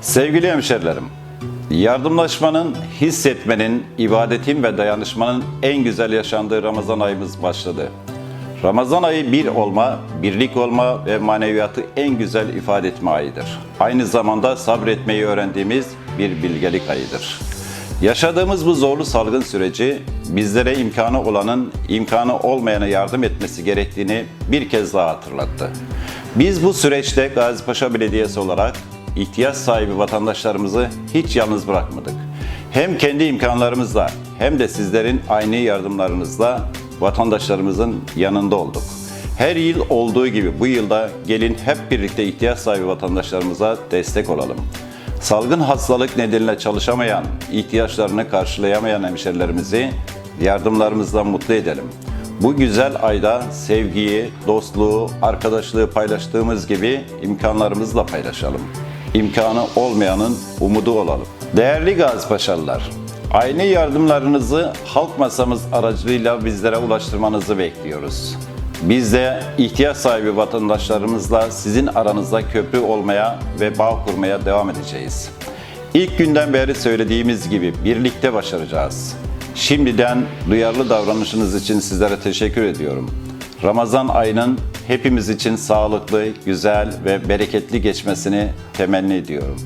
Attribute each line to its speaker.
Speaker 1: Sevgili hemşerilerim, yardımlaşmanın, hissetmenin, ibadetin ve dayanışmanın en güzel yaşandığı Ramazan ayımız başladı. Ramazan ayı bir olma, birlik olma ve maneviyatı en güzel ifade etme ayıdır. Aynı zamanda sabretmeyi öğrendiğimiz bir bilgelik ayıdır. Yaşadığımız bu zorlu salgın süreci bizlere imkanı olanın imkanı olmayana yardım etmesi gerektiğini bir kez daha hatırlattı. Biz bu süreçte Gazipaşa Belediyesi olarak ihtiyaç sahibi vatandaşlarımızı hiç yalnız bırakmadık. Hem kendi imkanlarımızla hem de sizlerin aynı yardımlarınızla vatandaşlarımızın yanında olduk. Her yıl olduğu gibi bu yılda gelin hep birlikte ihtiyaç sahibi vatandaşlarımıza destek olalım. Salgın hastalık nedeniyle çalışamayan, ihtiyaçlarını karşılayamayan hemşerilerimizi yardımlarımızla mutlu edelim. Bu güzel ayda sevgiyi, dostluğu, arkadaşlığı paylaştığımız gibi imkanlarımızla paylaşalım. İmkanı olmayanın umudu olalım. Değerli Gazipaşalılar, aynı yardımlarınızı halk masamız aracılığıyla bizlere ulaştırmanızı bekliyoruz. Biz de ihtiyaç sahibi vatandaşlarımızla sizin aranızda köprü olmaya ve bağ kurmaya devam edeceğiz. İlk günden beri söylediğimiz gibi birlikte başaracağız. Şimdiden duyarlı davranışınız için sizlere teşekkür ediyorum. Ramazan ayının hepimiz için sağlıklı, güzel ve bereketli geçmesini temenni ediyorum.